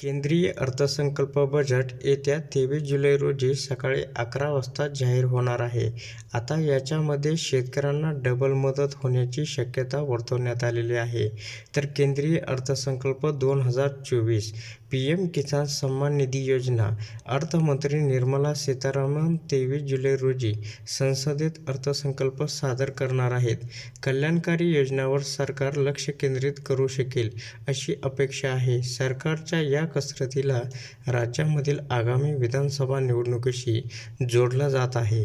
केंद्रीय अर्थसंकल्प बजेट येत्या तेवीस जुलै रोजी सकाळी अकरा वाजता जाहीर होणार आहे. आता याच्यामध्ये शेतकऱ्यांना डबल मदत होण्याची शक्यता वर्तवण्यात आलेली आहे. तर केंद्रीय अर्थसंकल्प दोन हजार चोवीस पीएम किसान सन्मान निधी योजना अर्थमंत्री निर्मला सीतारामन तेवीस जुलै रोजी संसदेत अर्थसंकल्प सादर करणार आहेत. कल्याणकारी योजनांवर सरकार लक्ष केंद्रित करू शकेल, अशी अपेक्षा आहे. सरकारच्या या कसरतीला राज्यामधील आगामी विधानसभा निवडणुकीशी जोडला जात आहे.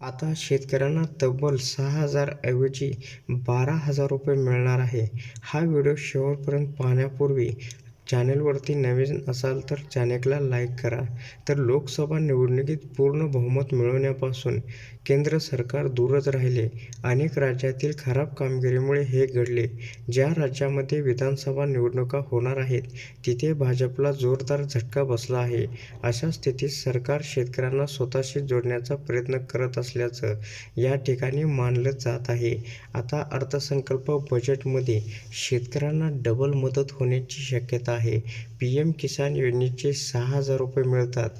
आता शेतकऱ्यांना तब्बल सहा हजार ऐवजी बारा हजार रुपये मिळणार आहे. हा व्हिडिओ शेवटपर्यंत पाहण्यापूर्वी चॅनलवरती नवीन असाल तर चॅनेलला लाईक करा. तर लोकसभा निवडणुकीत पूर्ण बहुमत मिळवण्यापासून केंद्र सरकार दूरच राहिले. अनेक राज्यातील खराब कामगिरीमुळे हे घडले. ज्या राज्यामध्ये विधानसभा निवडणुका होणार आहेत तिथे भाजपला जोरदार झटका बसला आहे. अशा स्थितीत सरकार शेतकऱ्यांना स्वतःशी जोडण्याचा प्रयत्न करत असल्याचं या ठिकाणी मानलं जात आहे. आता अर्थसंकल्प बजेटमध्ये शेतकऱ्यांना डबल मदत होण्याची शक्यता आहे. पीएम किसान योजनेचे सहा हजार रुपये मिळतात.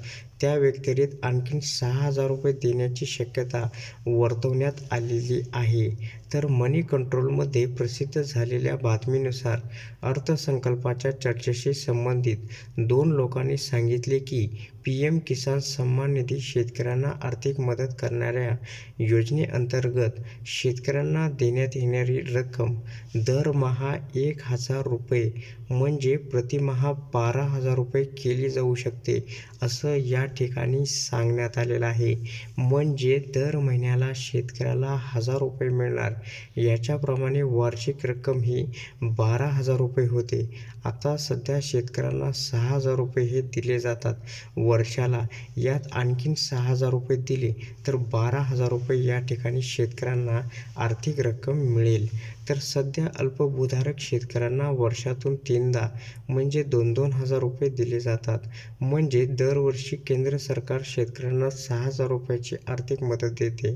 त्या त्याव्यतिरिक्त आणखी सहा हजार रुपये देण्याची शक्यता वर्तवण्यात आलेली आहे. तर मनी कंट्रोलमध्ये प्रसिद्ध झालेल्या बातमीनुसार अर्थसंकल्पाच्या चर्चेशी संबंधित दोन लोकांनी सांगितले की पी एम किसान सन्मान निधी शेतकऱ्यांना आर्थिक मदत करणाऱ्या योजनेअंतर्गत शेतकऱ्यांना देण्यात येणारी रक्कम दरमहा एक हजार रुपये म्हणजे प्रतिमहा बारा हजार रुपये केली जाऊ शकते, असं या ठिकाणी सांगण्यात आलेलं आहे. म्हणजे दर महिन्याला शेतकऱ्याला हजार रुपये मिळणार. याच्याप्रमाणे वार्षिक रक्कम ही बारा हजार रुपये होते. आता सध्या शेतकऱ्यांना सहा हजार रुपये हे दिले जातात वर्षाला. यात आणखीन सहा हजार रुपये दिले तर बारा हजार रुपये या ठिकाणी शेतकऱ्यांना आर्थिक रक्कम मिळेल. तर सध्या अल्पभूधारक शेतकऱ्यांना वर्षातून तीनदा म्हणजे दोन दोन हजार रुपये दिले जातात. म्हणजे दरवर्षी केंद्र केंद्र सरकार शेतकऱ्यांना सहा हजार रुपयाची आर्थिक मदत देते.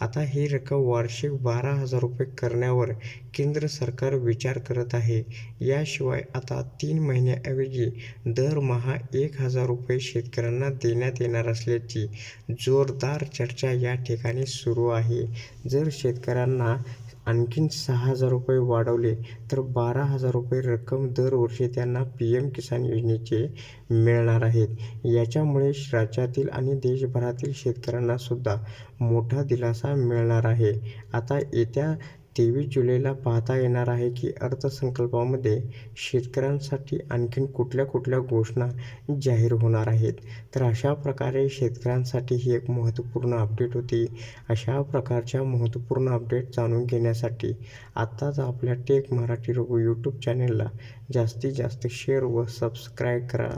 आता ही रक्कम वार्षिक बारा हजार रुपये करण्यावर केंद्र सरकार विचार करत आहे. याशिवाय आता तीन महिन्याऐवजी दरमहा एक हजार रुपये शेतकऱ्यांना देण्यात येणार असल्याची जोरदार चर्चा या ठिकाणी सुरू आहे. जर शेतकऱ्यांना आणखी सहा हजार रुपये वाढवले तर बारा हजार रुपये रक्कम दरवर्षी त्यांना पी एम किसान योजनेचे मिळणार आहेत. याच्यामुळे राज्यातील आणि देशभरातील शेतकऱ्यांनासुद्धा मोठा दिलासा मिळणार आहे. आता येत्या तेवीस जुलैला पाहता येणार आहे की अर्थसंकल्पामध्ये शेतकऱ्यांसाठी आणखी कुठल्या कुठल्या घोषणा जाहीर होणार आहेत. तर अशा प्रकारे शेतकऱ्यांसाठी ही एक महत्त्वपूर्ण अपडेट होती. अशा प्रकारच्या महत्त्वपूर्ण अपडेट जाणून घेण्यासाठी आत्ताच आपल्या टेक मराठी रघु यूट्यूब चॅनेलला जास्तीत जास्त शेअर व सबस्क्राईब करा.